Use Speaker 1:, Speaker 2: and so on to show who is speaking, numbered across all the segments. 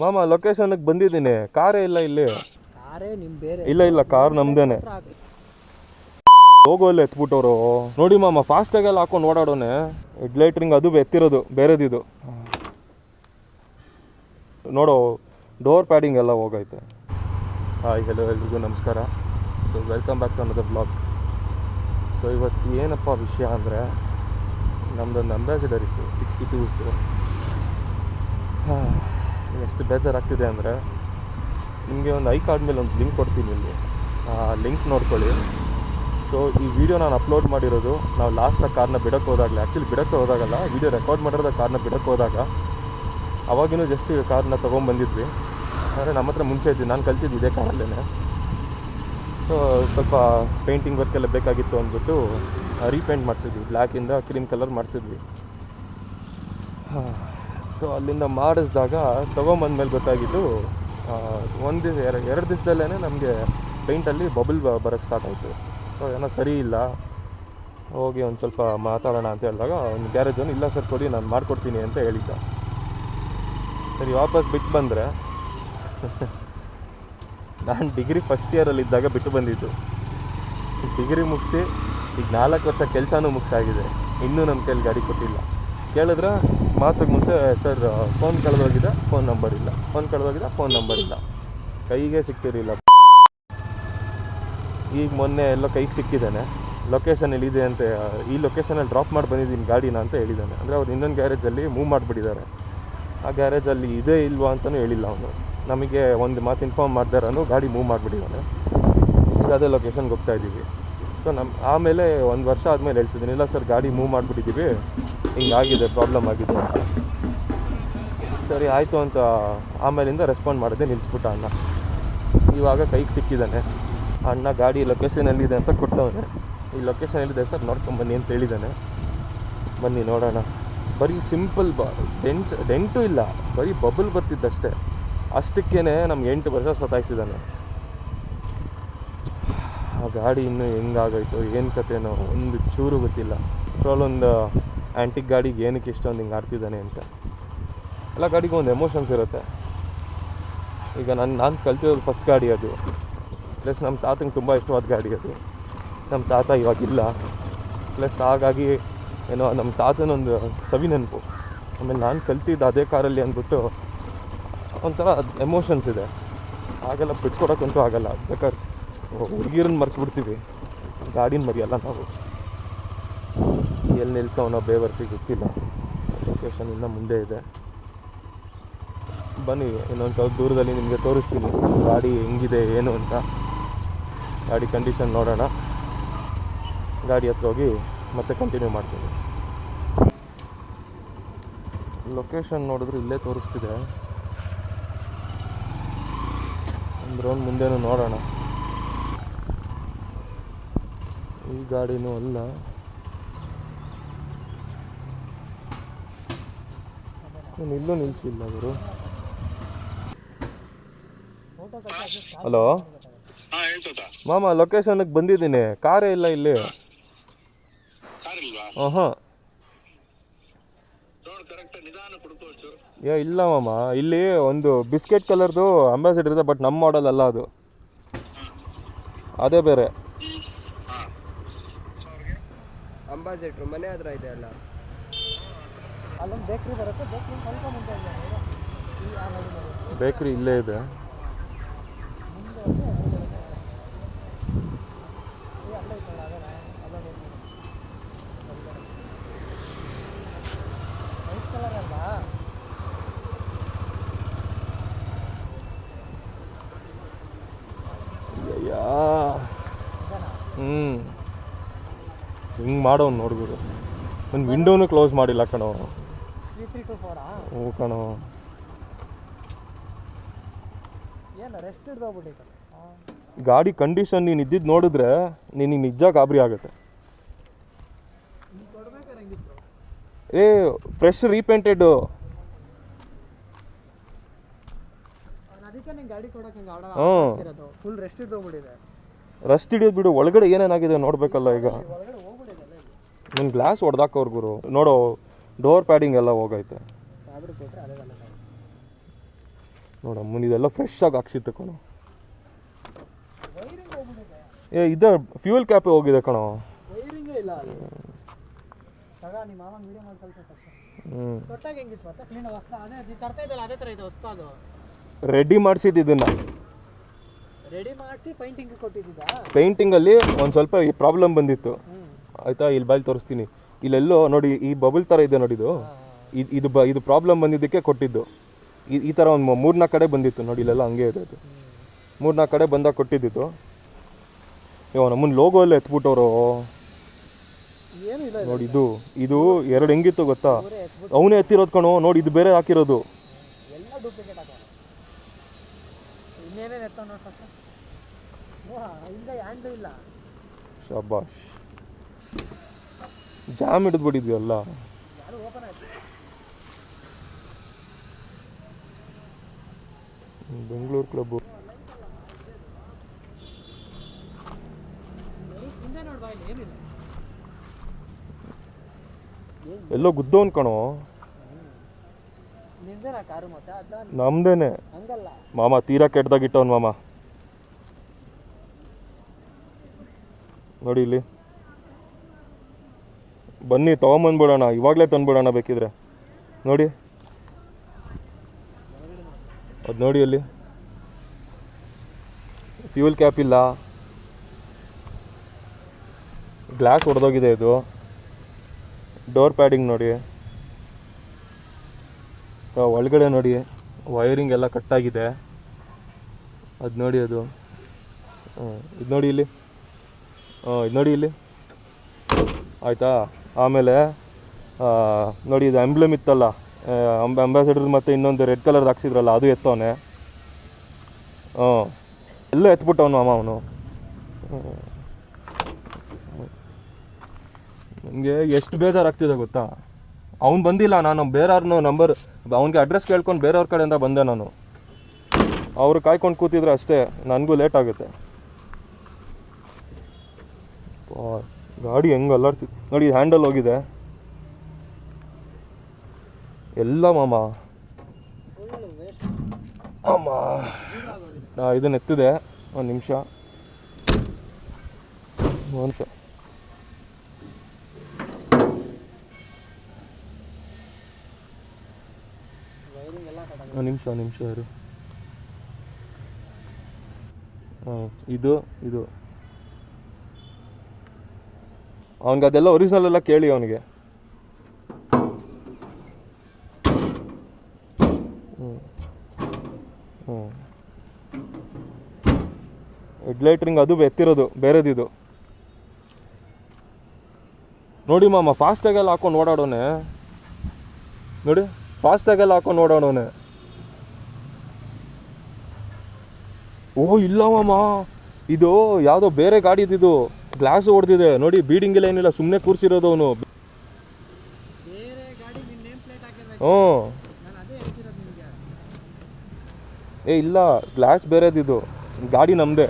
Speaker 1: ಮಾಮ ಲೊಕೇಶನ್ಗೆ ಬಂದಿದ್ದೀನಿ. ಕಾರೇ ಇಲ್ಲ ಇಲ್ಲಿ.
Speaker 2: ಕಾರೇ ನಿಮ್ ಬೇರೆ.
Speaker 1: ಇಲ್ಲ ಇಲ್ಲ ಕಾರ್ ನಮ್ದೇನೆ.
Speaker 2: ಹೋಗೋ ಅಲ್ಲಿ
Speaker 1: ಹೋಗೋಲ್ಲ ಎತ್ಬಿಟ್ಟವ್ರು. ನೋಡಿ ಮಾಮ ಫಾಸ್ಟಾಗೆಲ್ಲ ಹಾಕೊಂಡು ಓಡಾಡೋನೆ. ಹೆಡ್ ರಿಂಗ್ ಅದು ಎತ್ತಿರೋದು ಬೇರೆದಿದು. ನೋಡು ಡೋರ್ ಪ್ಯಾಡಿಂಗ್ ಎಲ್ಲ ಹೋಗೈತೆ. ಹಾಯ್ ಹಲೋ ಎಲ್ರಿಗೂ ನಮಸ್ಕಾರ. So welcome back to another blog so ಇವತ್ತು ಏನಪ್ಪ ವಿಷಯ ಅಂದರೆ ನಮ್ಮದೊಂದು ಅಂಬಾಸಿಡರ್ ಇತ್ತು ಸಿಕ್ಸ್ಟಿ ಟೂಸ್ದು ಎಷ್ಟು ಬೇಜಾರಾಗ್ತಿದೆ ಅಂದರೆ ನಿಮಗೆ ಒಂದು ಐ ಕಾರ್ಡ್ ಮೇಲೆ ಒಂದು ಲಿಂಕ್ ಕೊಡ್ತೀನಿ ಇಲ್ಲಿ ಆ, ಲಿಂಕ್ ನೋಡ್ಕೊಳ್ಳಿ. ಸೊ ಈ ವಿಡಿಯೋ ನಾನು ಅಪ್ಲೋಡ್ ಮಾಡಿರೋದು, ನಾವು ಲಾಸ್ಟಾಗಿ ಕಾರ್ನ ಬಿಡೋಕ್ಕೆ ಹೋದಾಗಲೇ ಆ್ಯಕ್ಚುಲಿ ಬಿಡೋಕ್ಕೆ ಹೋದಾಗಲ್ಲ ವಿಡಿಯೋ ರೆಕಾರ್ಡ್ ಮಾಡಿರೋದ ಕಾರ್ನ ಬಿಡೋಕ್ಕೆ ಹೋದಾಗ, ಅವಾಗಿನೂ ಜಸ್ಟ್ ಕಾರ್ನ ತೊಗೊಂಬಂದಿದ್ವಿ. ಅಂದರೆ ನಮ್ಮ ಹತ್ರ ಮುಂಚೆ ಇದ್ವಿ ನಾನು ಕಲ್ತಿದ್ದು ಇದೇ ಕಾರಲ್ಲೇ ಸೊ ಸ್ವಲ್ಪ ಪೇಂಟಿಂಗ್ ವರ್ಕ್ ಎಲ್ಲ ಬೇಕಾಗಿತ್ತು ಅಂದ್ಬಿಟ್ಟು ರೀಪೇಂಟ್ ಮಾಡಿಸಿದ್ವಿ. ಬ್ಲ್ಯಾಕಿಂದ ಕ್ರೀಮ್ ಕಲರ್ ಮಾಡಿಸಿದ್ವಿ. ಸೊ ಅಲ್ಲಿಂದ ಮಾಡಿಸಿದಾಗ ತೊಗೊಂಬಂದ್ಮೇಲೆ ಗೊತ್ತಾಗಿದ್ದು ಒಂದು ದಿವಸ, ಎರಡು ಎರಡು ದಿವಸದಲ್ಲೇ ನಮಗೆ ಪೇಂಟಲ್ಲಿ ಬಬಲ್ ಬರೋಕ್ಕೆ ಸ್ಟಾರ್ಟ್ ಆಯಿತು. ಸೊ ಏನೋ ಸರಿ ಇಲ್ಲ. ಹೋಗಿ ಒಂದು ಸ್ವಲ್ಪ ಮಾತಾಡೋಣ ಅಂತ ಹೇಳಿದಾಗ ಒಂದು ಗ್ಯಾರೇಜನ್ನು ಇಲ್ಲ ಸರ್ ಕೊಡಿ, ನಾನು ಮಾಡಿಕೊಡ್ತೀನಿ ಅಂತ ಹೇಳಿದ್ದ. ಸರಿ, ವಾಪಸ್ ಬಿಟ್ಟು ಬಂದರೆ, ನಾನು ಡಿಗ್ರಿ ಫಸ್ಟ್ ಇಯರಲ್ಲಿದ್ದಾಗ ಬಿಟ್ಟು ಬಂದಿದ್ದು. ಡಿಗ್ರಿ ಮುಗಿಸಿ, ಈಗ ನಾಲ್ಕು ವರ್ಷ ಕೆಲಸನೂ ಮುಗಿಸಾಗಿದೆ. ಇನ್ನೂ ನಮ್ಮ ಕೈಲಿ ಗಾಡಿ ಕೊಟ್ಟಿಲ್ಲ. ಕೇಳಿದ್ರೆ? ಮಾತಿಗೆ ಮುಂಚೆ ಸರ್ ಫೋನ್ ಕಳೆದೋಗಿದೆ ಫೋನ್ ನಂಬರ್ ಇಲ್ಲ. ಫೋನ್ ಕಳೆದೋಗಿದೆ ಫೋನ್ ನಂಬರ್ ಇಲ್ಲ. ಕೈಗೆ ಸಿಗ್ತಿರಲಿಲ್ಲ ಈಗ ಮೊನ್ನೆ ಎಲ್ಲ ಕೈಗೆ ಸಿಕ್ಕಿದ್ದಾನೆ. ಲೊಕೇಶನ್ ಎಲ್ಲಿದೆ ಅಂತ ಈ ಲೊಕೇಶನಲ್ಲಿ ಡ್ರಾಪ್ ಮಾಡಿ ಬಂದಿದ್ದೀನಿ ಗಾಡಿನ ಅಂತ ಹೇಳಿದ್ದಾನೆ. ಅಂದರೆ ಅವ್ರು ಇನ್ನೊಂದು ಗ್ಯಾರೇಜಲ್ಲಿ ಮೂವ್ ಮಾಡಿಬಿಟ್ಟಿದ್ದಾರೆ. ಆ ಗ್ಯಾರೇಜಲ್ಲಿ ಇದೆ ಇಲ್ವಾ ಅಂತಲೂ ಹೇಳಿಲ್ಲ ಅವನು. ನಮಗೆ ಒಂದು ಮಾತು ಇನ್ಫಾರ್ಮ್ ಮಾಡ್ದಾರನು ಗಾಡಿ ಮೂವ್ ಮಾಡಿಬಿಟ್ಟಿದ್ದಾನೆ. ಈಗ ಅದೇ ಲೊಕೇಶನ್ಗೆ ಹೋಗ್ತಾ ಇದ್ದೀವಿ. ಸೊ ನಮ್ಮ ಆಮೇಲೆ ಒಂದು ವರ್ಷ ಆದಮೇಲೆ ಹೇಳ್ತಿದ್ದೀನಿ, ಇಲ್ಲ ಸರ್, ಗಾಡಿ ಮೂವ್ ಮಾಡಿಬಿಟ್ಟಿದ್ದೀವಿ, ಹಿಂಗಾಗಿದೆ ಪ್ರಾಬ್ಲಮ್ ಆಗಿದೆ ಸರಿ, ಆಯಿತು ಅಂತ ಆಮೇಲಿಂದ ರೆಸ್ಪಾಂಡ್ ಮಾಡಿದೆ ನಿಲ್ಲಿಸ್ಬಿಟ್ಟ ಅಣ್ಣ. ಇವಾಗ ಕೈಗೆ ಸಿಕ್ಕಿದ್ದಾನೆ ಅಣ್ಣ ಗಾಡಿ ಲೊಕೇಶನ್ ಎಲ್ಲಿದೆ ಅಂತ ಕೊಟ್ಟವನೇ ಈ ಲೊಕೇಶನ್ ಎಲ್ಲಿದೆ ಸರ್ ನೋಡ್ಕೊಂಬನ್ನಿ ಅಂತ ಹೇಳಿದ್ದಾನೆ ಬನ್ನಿ, ನೋಡೋಣ. ಬರೀ ಸಿಂಪಲ್ ಬ ಡೆಂಟ್ ಡೆಂಟು ಇಲ್ಲ, ಬರೀ ಬಬಲ್ ಬರ್ತಿದ್ದಷ್ಟೇ. ಅಷ್ಟಕ್ಕೇ ನಮ್ಗೆ ಎಂಟು ವರ್ಷ ಸತಾಯಿಸಿದ್ದಾನೆ ಆ ಗಾಡಿ ಇನ್ನೂ ಹೆಂಗಾಗೋಯ್ತು, ಏನು ಕತೆನೋ ಒಂದು ಚೂರು ಗೊತ್ತಿಲ್ಲ. ಒಂದು ಆ್ಯಂಟಿಕ್ ಗಾಡಿಗೆ ಏನಕ್ಕೆ ಇಷ್ಟೊಂದು ಹಿಂಗೆ ಆಡ್ತಿದ್ದಾನೆ ಅಂತ. ಎಲ್ಲ ಗಾಡಿಗೂ ಒಂದು ಎಮೋಷನ್ಸ್ ಇರುತ್ತೆ. ಈಗ ನಾನು ನಾನು ಕಲ್ತಿರೋದು ಫಸ್ಟ್ ಗಾಡಿ ಅದು. ಪ್ಲಸ್ ನಮ್ಮ ತಾತಂಗೆ ತುಂಬ ಇಷ್ಟವಾದ ಗಾಡಿ ಅದು. ನಮ್ಮ ತಾತ ಇವಾಗಿಲ್ಲ. ಪ್ಲಸ್ ಹಾಗಾಗಿ ಏನೋ ನಮ್ಮ ತಾತನೊಂದು ಸವಿ ನೆನಪು. ಆಮೇಲೆ ನಾನು ಕಲ್ತಿದ್ದು ಅದೇ ಕಾರಲ್ಲಿ ಅಂದ್ಬಿಟ್ಟು ಒಂಥರ ಎಮೋಷನ್ಸ್ ಇದೆ. ಹಾಗೆಲ್ಲ ಬಿಟ್ಕೊಡೋಕ್ಕಂತೂ ಆಗಲ್ಲ. ಬೇಕಾದ್ರೆ ಹುಡುಗಿರನ್ನ ಮರ್ಸ್ಬಿಡ್ತೀವಿ ಗಾಡಿನ ಮರಿಯಲ್ಲ ನಾವು. ಎಲ್ಲಿ ನಿಲ್ಸೋನೋ ಬೇವರ್ಸಿ ಗೊತ್ತಿಲ್ಲ. ಲೊಕೇಶನ್ ಇನ್ನೂ ಮುಂದೆ ಇದೆ. ಬನ್ನಿ, ಇನ್ನೊಂದು ಸ್ವಲ್ಪ ದೂರದಲ್ಲಿ ನಿಮಗೆ ತೋರಿಸ್ತೀನಿ. ಗಾಡಿ ಹೆಂಗಿದೆ, ಏನು ಅಂತ. ಗಾಡಿ ಕಂಡೀಷನ್ ನೋಡೋಣ. ಗಾಡಿ ಹತ್ರ ಹೋಗಿ ಮತ್ತೆ ಕಂಟಿನ್ಯೂ ಮಾಡ್ತೀನಿ. ಲೊಕೇಶನ್ ನೋಡಿದ್ರೆ ಇಲ್ಲೇ ತೋರಿಸ್ತಿದೆ. ಒಂದು ರೌಂಡ್ ಮುಂದೆನೂ ನೋಡೋಣ. ಈ ಗಾಡಿನೂ ಅಲ್ಲ. ನಾನು ಇಲ್ಲೂ ನಿಲ್ಸಿಲ್ಲ ಅವರು ಹಲೋ ಮಾಮ ಲೊಕೇಶನ್ಗೆ ಬಂದಿದ್ದೀನಿ. ಕಾರೇ ಇಲ್ಲ ಇಲ್ಲಿ. ಹಾಂ ಏ ಇಲ್ಲ ಮಾಮ. ಇಲ್ಲಿ ಒಂದು ಬಿಸ್ಕೆಟ್ ಕಲರ್ದು ಅಂಬಾಸಿಡರ್ ಇದೆ ಬಟ್ ನಮ್ಮ ಮಾಡಲ್ ಅಲ್ಲ ಅದು. ಅದೇ ಬೇರೆ
Speaker 3: ಹಾ
Speaker 2: ಅಂಬಾಸಿಟ್ರು ಮನೆ ಹತ್ರ ಇದೆ ಅಲ್ಲ ಅಲ್ಲೊಂದು ಬೇಕ್ರಿ ಬರುತ್ತೆ ಬೇಕ್ರಿ ಸ್ವಲ್ಪ ಮುಂದೆ.
Speaker 1: ಬೇಕ್ರಿ ಇಲ್ಲೇ ಇದೆ
Speaker 2: ಅಲ್ಲೇ ಇತ್ತಲ್ಲ ಅದೇನಾ? ಅಲ್ಲೇ ಬೇಕ್ರಿ. ವೈಟ್ ಕಲರ್ ಅಲ್ಲ
Speaker 1: ಅಯ್ಯಯ್ಯಾ
Speaker 2: ಇದೇನಾ?
Speaker 1: ಹ್ಞೂ ಹಿಂಗೆ ಮಾಡೋನು ನೋಡ್ಬಿಡು. ಒಂದು ವಿಂಡೋನು ಕ್ಲೋಸ್ ಮಾಡಿಲ್ಲ ಕಣೋ.
Speaker 2: ಓ
Speaker 1: ಹ್ಞೂ ಕಣೋ. ಗಾಡಿ ಕಂಡೀಷನ್ ನೀನು ಇದ್ದಿದ್ದು ನೋಡಿದ್ರೆ ನಿನಗೆ ನಿಜ ಗಾಬರಿ ಆಗುತ್ತೆ. ಏ ಫ್ರೆಶ್ ರೀಪೇಂಟೆಡ್
Speaker 2: ಹ್ಞೂ. ರಸ್ಟ್
Speaker 1: ಹಿಡಿಯೋದು ಬಿಡು ಒಳಗಡೆ ಏನೇನಾಗಿದೆ ನೋಡಬೇಕಲ್ಲ ಈಗ
Speaker 2: ಒಳಗಡೆ ಹೋಗ್ಬಿಟ್ಟಿದೆ ಅಲ್ಲ ಇಲ್ಲಿ
Speaker 1: ನನ್ನ ಗ್ಲಾಸ್ ಹೊಡೆದಾಕೋರು ಗುರು. ನೋಡು ಡೋರ್ ಪ್ಯಾಡಿಂಗ್ ಎಲ್ಲ ಹೋಗೈತೆ.
Speaker 2: ನೋಡ
Speaker 1: ನೋಡಮ್ಮ ಇದೆಲ್ಲ ಫ್ರೆಶ್ ಆಗಿ ಹಾಕ್ಸಿತ್ತು ಕಣೋ. ಏ ಇದೆ ಫ್ಯೂಲ್ ಕ್ಯಾಪ್ ಹೋಗಿದೆ ಕಣೋ. ರೆಡಿ ಮಾಡಿಸಿದ್ದು ಇದನ್ನು.
Speaker 2: ರೆಡಿ ಮಾಡಿಸಿ ಪೇಂಟಿಂಗ್ ಕೊಟ್ಟಿದ್ದ
Speaker 1: ಪೇಂಟಿಂಗಲ್ಲಿ ಒಂದು ಸ್ವಲ್ಪ ಈ ಪ್ರಾಬ್ಲಮ್ ಬಂದಿತ್ತು. ಆಯಿತಾ ಇಲ್ಲಿ ಬಾಯಲ್ಲಿ ತೋರಿಸ್ತೀನಿ. ಇಲ್ಲೆಲ್ಲೋ ನೋಡಿ ಈ ಬಬಲ್ ಥರ ಇದೆ ನೋಡಿ ಇದು. ಇದ್- ಇದು ಬ ಇದು ಪ್ರಾಬ್ಲಮ್ ಬಂದಿದ್ದಕ್ಕೆ ಕೊಟ್ಟಿದ್ದು. ಈ- ಈ ಥರ ಒಂದು ಮೂರ್ನಾಲ್ಕು ಕಡೆ ಬಂದಿತ್ತು ನೋಡಿ ಇಲ್ಲೆಲ್ಲ ಹಂಗೆ ಇದೆ ಅದು. ಮೂರ್ನಾಲ್ಕು ಕಡೆ ಬಂದಾಗ ಕೊಟ್ಟಿದ್ದಿತ್ತು ಇವ ನಮ್ಮನ್ನು ಲೋಗೋ ಎಲ್ಲ ಎತ್ಬಿಟ್ಟವರು. ನೋಡಿ ಇದು ಇದು ಎರಡು ಹೆಂಗಿತ್ತು ಗೊತ್ತಾ? ಅವನೇ ಎತ್ತಿರೋದು ಕಣೋ ನೋಡಿ ಇದು ಬೇರೆ ಹಾಕಿರೋದು. ಶಬಾಷ್. ಜಾಮ್
Speaker 2: ಓಪನ್ ಆಯ್ತು
Speaker 1: ಬೆಂಗಳೂರು
Speaker 2: ಏನಿಲ್ಲ
Speaker 1: ಎಲ್ಲೋ ಗುದ್ದವನ್ ಕಣೋ. ನಮ್ದೇನೆ. ಮಾಮ, ತೀರಾ ಕೆಟ್ಟದಾಗಿಟ್ಟವನ್ ಮಾಮ. ನೋಡಿ ಇಲ್ಲಿ. ಬನ್ನಿ, ತೊಗೊಂಬಂದ್ಬಿಡೋಣ. ಇವಾಗಲೇ ತಂದ್ಬಿಡೋಣ ಬೇಕಿದ್ರೆ. ನೋಡಿ. ಅದು ನೋಡಿ ಅಲ್ಲಿ. ಫ್ಯೂಲ್ ಕ್ಯಾಪ್ ಇಲ್ಲ. ಗ್ಲಾಸ್ ಹೊಡೆದೋಗಿದೆ ಇದು. ಡೋರ್ ಪ್ಯಾಡಿಂಗ್ ನೋಡಿ. ಒಳಗಡೆ ನೋಡಿ. ವೈರಿಂಗ್ ಎಲ್ಲ ಕಟ್ಟಾಗಿದೆ ಅದು ನೋಡಿ ಅದು. ಇದು ನೋಡಿ ಇಲ್ಲಿ. ಹಾಂ ಇದು ನೋಡಿ ಇಲ್ಲಿ. ಆಯಿತಾ? ಆಮೇಲೆ ನೋಡಿ ಇದು ಎಂಬ್ಲಮ್ ಇತ್ತಲ್ಲ ಅಂಬಾಸಿಡರ್ ಮತ್ತು ಇನ್ನೊಂದು ರೆಡ್ ಕಲರ್ ಹಾಕ್ಸಿದ್ರಲ್ಲ, ಅದು ಎತ್ತವನೆ. ಹ್ಞೂ. ಎಲ್ಲ ಎತ್ಬಿಟ್ಟವನು ಅಮ್ಮ ಅವನು. ನನಗೆ ಎಷ್ಟು ಬೇಜಾರಾಗ್ತಿದೆ ಗೊತ್ತಾ? ಅವ್ನು ಬಂದಿಲ್ಲ, ನಾನು ಬೇರೆಯವ್ರನ್ನ ನಂಬರ್ ಅವ್ನಿಗೆ ಅಡ್ರೆಸ್ ಕೇಳ್ಕೊಂಡು ಬೇರೆಯವ್ರ ಕಡೆಯಿಂದ ಬಂದೆ ನಾನು. ಅವರು ಕಾಯ್ಕೊಂಡು ಕೂತಿದ್ರೆ ಅಷ್ಟೇ, ನನಗೂ ಲೇಟ್ ಆಗುತ್ತೆ. ಗಾಡಿ ಹೆಂಗೆ ಅಲ್ಲಾಡ್ತಿ ನೋಡಿ ಹ್ಯಾಂಡಲ್ ಹೋಗಿದೆ. ಎಲ್ಲ ಮಾಮ. ಅಮ್ಮ. ಇದನ್ನ ಎತ್ತಿದೆ. ಒಂದು ನಿಮಿಷ. ಒಂದು ಒಂದು ನಿಮಿಷ ಒಂದು ನಿಮಿಷ ಯಾರು ಹಾಂ ಇದು ಇದು. ಅವನಿಗೆ ಅದೆಲ್ಲ ಒರಿಜಿನಲ್ ಎಲ್ಲ ಕೇಳಿ ಅವನಿಗೆ. ಹ್ಞೂ ಹ್ಞೂ ಅದು ಎತ್ತಿರೋದು, ಬೇರೆದಿದು. ನೋಡಿ ಮಾಮ ಫಾಸ್ಟಾಗೆಲ್ಲ ಹಾಕೊಂಡು ಓಡಾಡೋನೆ. ನೋಡಿ ಫಾಸ್ಟಾಗೆಲ್ಲ ಹಾಕೊಂಡು ಓಡಾಡೋನೆ. ಓ, ಇಲ್ಲ ಮಾಮ. ಇದು ಯಾವುದೋ ಬೇರೆ ಗಾಡಿದಿದು. ಗ್ಲಾಸ್ ಹೊಡೆದಿದೆ. ನೋಡಿ ಬೀಡಿಂಗ್ ಎಲ್ಲ ಏನಿಲ್ಲ ಸುಮ್ಮನೆ ಕೂರಿಸಿರೋದು ಅವನು. ಹ್ಞೂ. ಏ, ಇಲ್ಲ ಗ್ಲಾಸ್ ಬೇರೆದಿದು. ಗಾಡಿ ನಮ್ಮದೇ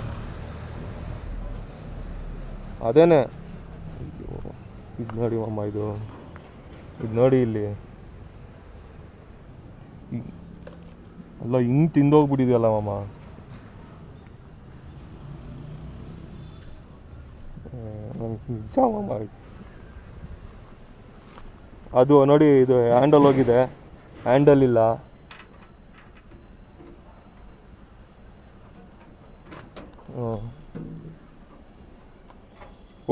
Speaker 1: ಅದೇನೆ. ಇದು ನೋಡಿ ಅಮ್ಮ ಇದು. ಇದು ನೋಡಿ ಇಲ್ಲಿ. ಅಲ್ಲ, ಹಿಂಗೆ ತಿಂದೋಗ್ಬಿಟ್ಟಿದೆಯಲ್ಲ ಮಾಮ. ಅದು ನೋಡಿ, ಇದು ಹ್ಯಾಂಡಲ್ ಹೋಗಿದೆ. ಹ್ಯಾಂಡಲ್ ಇಲ್ಲ.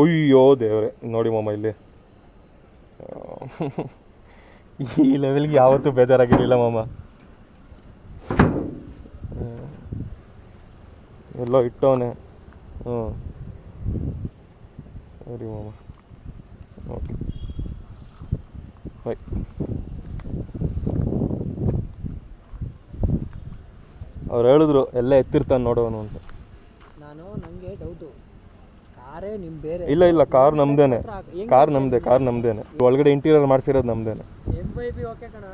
Speaker 1: ಅಯ್ಯೋ, ದೇವ್ರೆ. ನೋಡಿ ಮಾಮ ಇಲ್ಲಿ. ಈ ಲೆವೆಲ್ಗೆ ಯಾವತ್ತೂ ಬೇಜಾರಾಗಿರಲಿಲ್ಲ ಮಾಮ. ಎಲ್ಲೋ ಇಟ್ಟವನೆ. ಹ್ಞೂ ಸರಿ ಮಾಮ. ಓಕೆ. ಬಾಯ್ ಅವ್ರು ಹೇಳಿದ್ರು ಎಲ್ಲ ಎತ್ತಿರ್ತಾನೆ ನೋಡೋನು ಅಂತ.
Speaker 2: ನಾನು ನನಗೆ ಡೌಟು ಕಾರೇ ನಿಮ್ಮ ಬೇರೆ.
Speaker 1: ಇಲ್ಲ ಇಲ್ಲ ಕಾರ್ ನಮ್ದೇನೆ. ಕಾರ್ ನಮ್ದೆ ಕಾರ್ ನಮ್ದೇನೆ. ಒಳಗಡೆ ಇಂಟೀರಿಯರ್ ಮಾಡ್ಸಿರೋದು ನಮ್ದೇನೆ.
Speaker 2: ಎಂ ವೈ ಬಿ ಓಕೆ ಕಣ?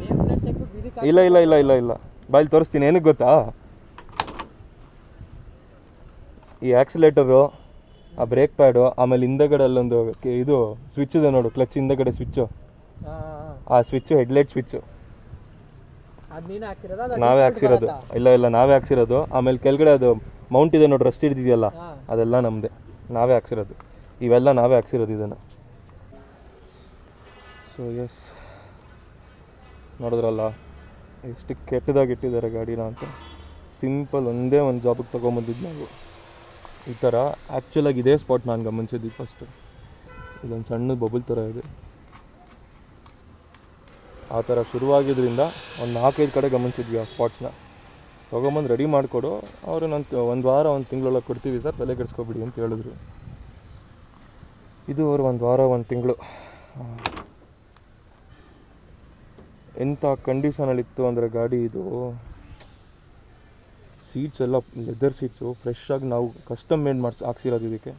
Speaker 2: ನೇಮ್ ಪ್ಲೇಟ್ ತೆಗೆದು ಬಿದಿ
Speaker 1: ಇಲ್ಲ ಇಲ್ಲ ಇಲ್ಲ ಇಲ್ಲ ಇಲ್ಲ. ಬಾಯ್ಲಿ ತೋರಿಸ್ತೀನಿ ಏನಕ್ಕೆ ಗೊತ್ತಾ? ಈ ಆಕ್ಸಿಲೇಟರು ಆ ಬ್ರೇಕ್ ಪ್ಯಾಡು ಆಮೇಲೆ ಹಿಂದಗಡೆ ಅಲ್ಲೊಂದು ಕೆ- ಇದು ಸ್ವಿಚ್ ಇದೆ ನೋಡು ಕ್ಲಚ್ ಹಿಂದಗಡೆ ಸ್ವಿಚ್ಚು ಆ ಸ್ವಿಚ್ಚು ಹೆಡ್ಲೈಟ್ ಸ್ವಿಚ್ಚು
Speaker 2: ಅದು ನೀನು ಹಾಕ್ಸಿರೋದ
Speaker 1: ನಾವೇ ಹಾಕ್ಸಿರೋದು. ಇಲ್ಲ ಇಲ್ಲ ನಾವೇ ಹಾಕ್ಸಿರೋದು. ಆಮೇಲೆ ಕೆಳಗಡೆ ಅದು ಮೌಂಟ್ ಇದೆ ನೋಡಿ ರಸ್ಟ್ ಹಿಡಿದಿದೆಯಲ್ಲ
Speaker 2: ಹಾಂ.
Speaker 1: ಅದೆಲ್ಲ ನಮ್ಮದೇ ನಾವೇ ಹಾಕ್ಸಿರೋದು. ಇವೆಲ್ಲ ನಾವೇ ಹಾಕ್ಸಿರೋದು ಇದನ್ನು. ಸೊ ಎಸ್ ನೋಡಿದ್ರಲ್ಲ ಎಷ್ಟು ಕೆಟ್ಟದಾಗಿ ಇಟ್ಟಿದ್ದಾರೆ ಗಾಡಿನ ಅಂತ. ಸಿಂಪಲ್ ಒಂದೇ ಒಂದು ಜಾಬಿಗೆ ತೊಗೊಂಬಂದಿದ್ದು ನಾವು. ಈ ಥರ ಆ್ಯಕ್ಚುಲಾಗಿ ಇದೇ ಸ್ಪಾಟ್ ನಾನು ಗಮನಿಸಿದ್ದು ಫಸ್ಟು ಇದೊಂದು ಸಣ್ಣ ಬಬಲ್ ಥರ ಇದೆ. ಆ ಥರ ಶುರುವಾಗಿದ್ದರಿಂದ ಒಂದು ನಾಲ್ಕೈದು ಕಡೆ ಗಮನಿಸಿದ್ವಿ ಆ ಸ್ಪಾಟ್ಸ್ನ ತೊಗೊಂಬಂದು ರೆಡಿ ಮಾಡಿಕೊಡು. ಅವರು ನಾನು ಒಂದು ವಾರ, ಒಂದು ತಿಂಗಳೆಲ್ಲ ಕೊಡ್ತೀವಿ ಸರ್, ತಲೆ ಕೆಡಿಸ್ಕೊಬಿಡಿ ಅಂತ ಹೇಳಿದ್ರು. ಇದು ಅವರು ಒಂದು ವಾರ, ಒಂದು ತಿಂಗಳು. ಎಂಥ ಕಂಡೀಷನಲ್ಲಿತ್ತು ಅಂದರೆ ಗಾಡಿ ಇದು? ಸೀಟ್ಸ್ ಎಲ್ಲ ಲೆದರ್ ಸೀಟ್ಸು ಫ್ರೆಶ್ ಆಗಿ ನಾವು ಕಸ್ಟಮ್ ಮೇಡ್ ಮಾಡಿಸಿ, ಹಾಕ್ಸಿರೋದು ಇದಕ್ಕೆ.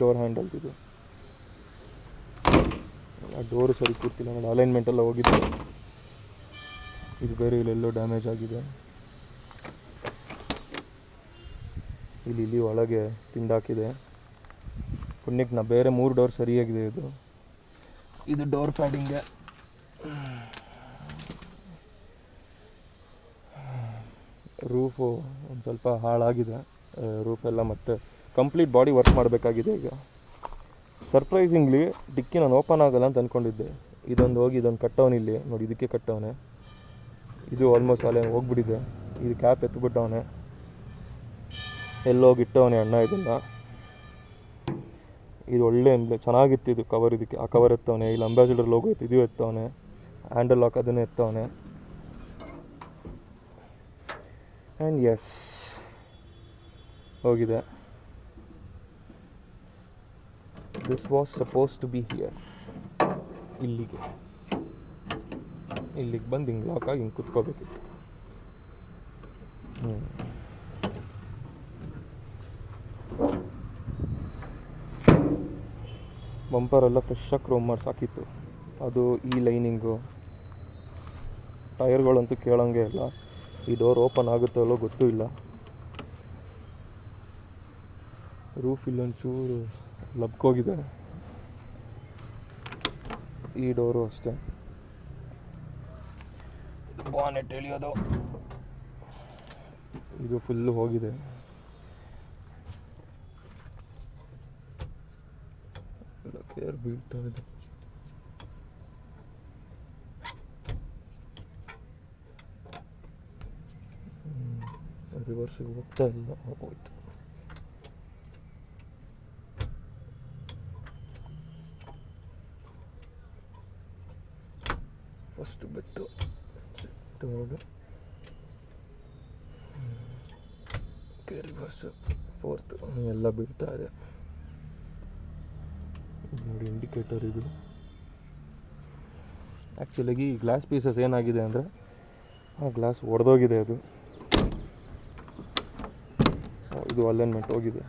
Speaker 1: ಡೋರ್ ಹ್ಯಾಂಡಲ್ ಇದು. ಆ ಡೋರು ಸರಿ ಕೂರ್ತಿಲ್ಲ ನೋಡಿ ಅಲೈನ್ಮೆಂಟ್ ಎಲ್ಲ ಹೋಗಿದ್ದೆ ಇದು ಬೇರೆ ಇಲ್ಲೆಲ್ಲೋ ಡ್ಯಾಮೇಜ್ ಆಗಿದೆ. ಇಲ್ಲಿ ಇಲ್ಲಿ ಒಳಗೆ ತಿಂಡಾಕಿದೆ ಪುಣ್ಯಕ್ಕೆ ನಾ ಬೇರೆ ಮೂರು ಡೋರ್ ಸರಿಯಾಗಿದೆ ಇದು. ಇದು ಡೋರ್ ಪ್ಯಾಡಿಂಗೆ ರೂಫು ಒಂದು ಸ್ವಲ್ಪ ಹಾಳಾಗಿದೆ. ರೂಫ್ ಎಲ್ಲ ಮತ್ತೆ ಕಂಪ್ಲೀಟ್ ಬಾಡಿ ವರ್ಕ್ ಮಾಡಬೇಕಾಗಿದೆ ಈಗ. ಸರ್ಪ್ರೈಸಿಂಗ್ಲಿ ಡಿಕ್ಕಿ ನಾನು ಓಪನ್ ಆಗಲ್ಲ ಅಂತ ಅಂದ್ಕೊಂಡಿದ್ದೆ ಇದೊಂದು ಹೋಗಿ, ಇದೊಂದು ಕಟ್ಟವನೆ ಇಲ್ಲಿ. ನೋಡಿ, ಇದಕ್ಕೆ ಕಟ್ಟವನೆ. ಇದು ಆಲ್ಮೋಸ್ಟ್ ಅಲ್ಲೇ ಹೋಗ್ಬಿಟ್ಟಿದೆ. ಇದು ಕ್ಯಾಪ್ ಎತ್ಬಿಟ್ಟವನೆ. ಎಲ್ಲೋಗಿ ಇಟ್ಟವನೆ ಅಣ್ಣ ಇದನ್ನು ಇದು ಒಳ್ಳೆ ಚೆನ್ನಾಗಿತ್ತು ಇದು ಕವರ್ ಇದಕ್ಕೆ. ಆ ಕವರ್ ಎತ್ತವನೆ. ಇಲ್ಲಿ ಅಂಬಾಸಿಡರ್ ಲೋಗೋ ಇತ್ತು ಇದು ಎತ್ತವನೆ. ಹ್ಯಾಂಡಲ್ ಲಾಕ್ ಅದನ್ನೇ ಎತ್ತವನೆ. ಆ್ಯಂಡ್ ಎಸ್ ಹೋಗಿದೆ. This was suppose to be here ಇಲ್ಲಿಗೆ. ಇಲ್ಲಿಗೆ ಬಂದು ಹಿಂಗೆ ಲಾಕ್ ಆಗಿ ಹಿಂಗೆ ಕುತ್ಕೋಬೇಕಿತ್ತು. ಹ್ಞೂ ಬಂಪರೆಲ್ಲ ಫ್ರೆಶ್ಶಾಗಿ ಕ್ರೋಮ್ ಮಾಡಿ ಸಾಕಿತ್ತು ಅದು ಈ ಲೈನಿಂಗು ಟೈರ್ಗಳಂತೂ ಕೇಳೋಂಗೆ ಇಲ್ಲ. ಈ ಡೋರ್ ಓಪನ್ ಆಗುತ್ತೋ ಅಲ್ಲೋ ಗೊತ್ತೂ ಇಲ್ಲ. ರೂಫ್ ಇಲ್ಲೊಂಚೂರು ಲಬ್ಕೋಗಿದೆ. ಈ ಡೋರು ಅಷ್ಟೇ. ಬಾನೆಟ್ ಎಳಿಯೋದು. ಇದು ಫುಲ್ಲು ಹೋಗಿದೆ. ಕೇರ್ ಬೀಳ್ತಾ ಇದೆ. ರಿವರ್ಸಿಗೆ ಹೋಗ್ತಾ ಇಲ್ಲ ಹೋಯ್ತು ಫಸ್ಟ್ ಬಿಟ್ಟು ತಗೊಂಡು ಕೇರಿ ಬಸ್ ಫೋರ್ತ್ ಎಲ್ಲ ಬಿಡ್ತಾ ಇದೆ ನೋಡಿ ಇಂಡಿಕೇಟರ್ ಇದು ಆ್ಯಕ್ಚುಲಾಗಿ ಗ್ಲಾಸ್ ಪೀಸಸ್ ಏನಾಗಿದೆ ಅಂದರೆ ಆ ಗ್ಲಾಸ್ ಒಡೆದೋಗಿದೆ ಅದು. ಇದು ಅಲೈನ್ಮೆಂಟ್ ಹೋಗಿದೆ.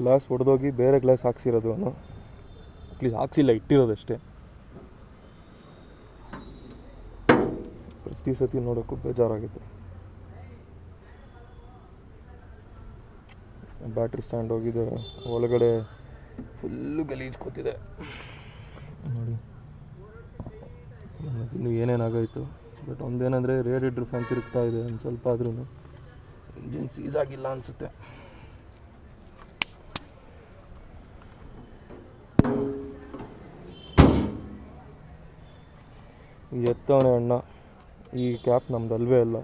Speaker 1: ಗ್ಲಾಸ್ ಹೊಡೆದೋಗಿ ಬೇರೆ ಗ್ಲಾಸ್ ಹಾಕ್ಸಿರೋದು ಅವನು. ಅಟ್ಲೀಸ್ಟ್ ಹಾಕ್ಸಿಲ್ಲ ಇಟ್ಟಿರೋದಷ್ಟೇ ಪ್ರತಿ ಸತಿ ನೋಡೋಕ್ಕೂ ಬೇಜಾರಾಗುತ್ತೆ. ಬ್ಯಾಟ್ರಿ ಸ್ಟ್ಯಾಂಡ್ ಹೋಗಿದೆ, ಒಳಗಡೆ ಫುಲ್ಲು ಗಲೀಜು ಕೂತಿದೆ. ನೋಡಿ. ಇನ್ನೂ ಏನೇನಾಗೋಯ್ತು? ಬಟ್ ಒಂದೇನಂದರೆ ರೇಡಿಯೇಟ್ರ್ ಫ್ಯಾನ್ ತಿರುಗ್ತಾ ಇದೆ ಒಂದು ಸ್ವಲ್ಪ ಆದ್ರೂ ಇಂಜಿನ್ ಸೀಸ್ ಆಗಿಲ್ಲ ಅನಿಸುತ್ತೆ. ಈ ಎತ್ತವನೆ ಅಣ್ಣ. ಈ ಕ್ಯಾಪ್ ನಮ್ದು ಅಲ್ವೇ ಅಲ್ಲ.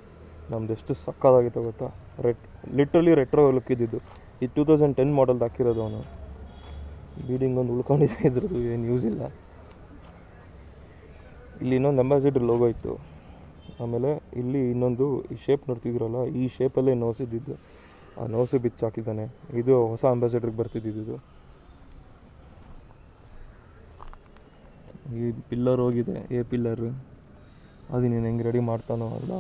Speaker 1: ನಮ್ದು ಎಷ್ಟು ಸಕ್ಕದಾಗಿತ್ತು ಗೊತ್ತಾ? ರೆಟ್ ಲಿಟ್ರಲಿ ರೆಟ್ರೋ ಲುಕ್ ಇದ್ದಿದ್ದು. ಈ ಟೂ ತೌಸಂಡ್ ಟೆನ್ ಮಾಡಲ್ದು ಹಾಕಿರೋದು ಅವನು. ಬೀಡಿಂಗ್ ಒಂದು ಉಳ್ಕೊಂಡಿದೆ ಇದ್ರದ್ದು ಏನು ಯೂಸ್ ಇಲ್ಲ. ಇಲ್ಲಿ ಇನ್ನೊಂದು ಅಂಬಾಸಿಡರ್ ಲೋಗೋ ಇತ್ತು. ಆಮೇಲೆ ಇಲ್ಲಿ ಇನ್ನೊಂದು ಈ ಶೇಪ್ ನೋಡ್ತಿದ್ರಲ್ಲ ಈ ಶೇಪಲ್ಲೇ ನೋಸಿದ್ದಿದ್ದು ಆ ನೋಸು ಬಿಚ್ಚು ಹಾಕಿದ್ದಾನೆ. ಇದು ಹೊಸ ಅಂಬಾಸಿಡರ್ಗೆ ಬರ್ತಿದ್ದಿದ್ದು ಈ ಪಿಲ್ಲರ್ ಹೋಗಿದೆ ಎ ಪಿಲ್ಲರ್ ಅದು ನೀನು ಹೆಂಗೆ ರೆಡಿ ಮಾಡ್ತಾನೋ ಅಲ್ಲ.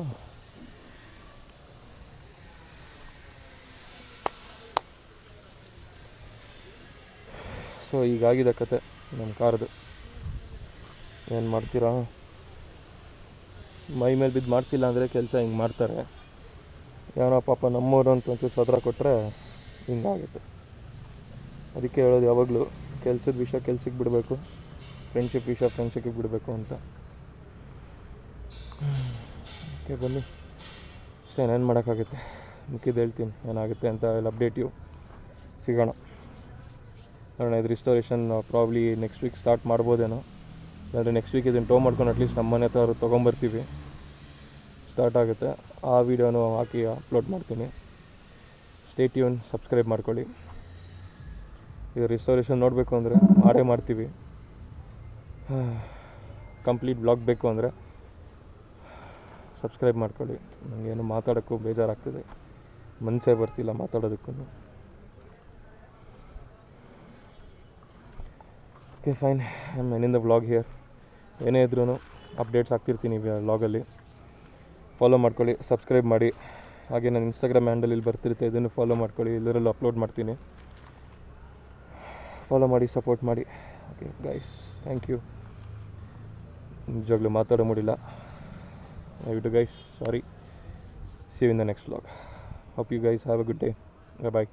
Speaker 1: ಸೊ ಈಗಾಗಿದೆ ಕತೆ ನಮ್ಮ ಕಾರ್ದು. ಏನು ಮಾಡ್ತೀರಾ? ಮೈ ಮೇಲೆ ಬಿದ್ದು ಮಾಡಿಸಿಲ್ಲ ಅಂದರೆ ಕೆಲಸ ಹಿಂಗೆ ಮಾಡ್ತಾರೆ. ಏನೋ ಪಾಪ ನಮ್ಮವರು ಅಂತ ಒಂಚೂರು ಸದ್ರ ಕೊಟ್ಟರೆ ಹಿಂಗಾಗುತ್ತೆ. ಅದಕ್ಕೆ ಹೇಳೋದು ಯಾವಾಗಲೂ, ಕೆಲಸದ ವಿಷಯ ಕೆಲ್ಸಕ್ಕೆ ಬಿಡಬೇಕು ಫ್ರೆಂಡ್ಶಿಪ್ ವಿಷಯ ಫ್ರೆಂಡ್ಶಿಪ್ಗೆ ಬಿಡಬೇಕು ಅಂತ. ಓಕೆ ಬನ್ನಿ. ಅಷ್ಟೇ ಏನೇನು ಮಾಡೋಕ್ಕಾಗುತ್ತೆ? ಮುಖ್ಯದ ಹೇಳ್ತೀನಿ, ಏನಾಗುತ್ತೆ ಅಂತ ಎಲ್ಲ ಅಪ್ಡೇಟ್ ಯು. ಸಿಗೋಣ. ನೋಡೋಣ ಇದು restoration probably next week start ಮಾಡ್ಬೋದೇನೋ. ಇಲ್ಲಾಂದರೆ ನೆಕ್ಸ್ಟ್ ವೀಕ್ ಇದನ್ನು ಟೋ ಮಾಡ್ಕೊಂಡು ಅಟ್ಲೀಸ್ಟ್ ನಮ್ಮ ಮನೆ ಹತ್ರ ತೊಗೊಂಬರ್ತೀವಿ. ಸ್ಟಾರ್ಟ್ ಆಗುತ್ತೆ. ಆ ವಿಡಿಯೋನು ಹಾಕಿ ಅಪ್ಲೋಡ್ ಮಾಡ್ತೀನಿ. ಸ್ಟೇಟ್ ಯೂನ್ ಸಬ್ಸ್ಕ್ರೈಬ್ ಮಾಡ್ಕೊಳ್ಳಿ. ಇದು ರಿಸ್ಟೋರೇಷನ್ ನೋಡಬೇಕು ಅಂದರೆ ಮಾಡೇ ಮಾಡ್ತೀವಿ. ಕಂಪ್ಲೀಟ್ ಬ್ಲಾಗ್ ಬೇಕು ಅಂದರೆ ಸಬ್ಸ್ಕ್ರೈಬ್ ಮಾಡ್ಕೊಳ್ಳಿ. ನನಗೇನು ಮಾತಾಡೋಕ್ಕೂ ಬೇಜಾರಾಗ್ತದೆ. ಮನಸ್ಸೇ ಬರ್ತಿಲ್ಲ ಮಾತಾಡೋದಕ್ಕೂ okay fine hey men in the blog here ಏನೇ ಇದ್ರೂ ಅಪ್ಡೇಟ್ಸ್ ಆಗ್ತಿರ್ತೀನಿ ವ್ಲಾಗಲ್ಲಿ. ಫಾಲೋ ಮಾಡ್ಕೊಳ್ಳಿ ಸಬ್ಸ್ಕ್ರೈಬ್ ಮಾಡಿ. ಹಾಗೆ ನನ್ನ ಇನ್ಸ್ಟಾಗ್ರಾಮ್ ಹ್ಯಾಂಡಲ್ ಇಲ್ಲಿ ಬರ್ತಿರುತ್ತೆ, ಇದನ್ನು ಫಾಲೋ ಮಾಡ್ಕೊಳ್ಳಿ. ಎಲ್ಲರಲ್ಲೂ ಅಪ್ಲೋಡ್ ಮಾಡ್ತೀನಿ. ಫಾಲೋ ಮಾಡಿ ಸಪೋರ್ಟ್ ಮಾಡಿ. ಓಕೆ ಗೈಸ್ ಥ್ಯಾಂಕ್ ಯು ನಿಜವಾಗ್ಲೂ ಮಾತಾಡೋ ಮೂಡಿಲ್ಲ. ದಯವಿಟ್ಟು guys sorry see in the next vlog hope you guys have a good day bye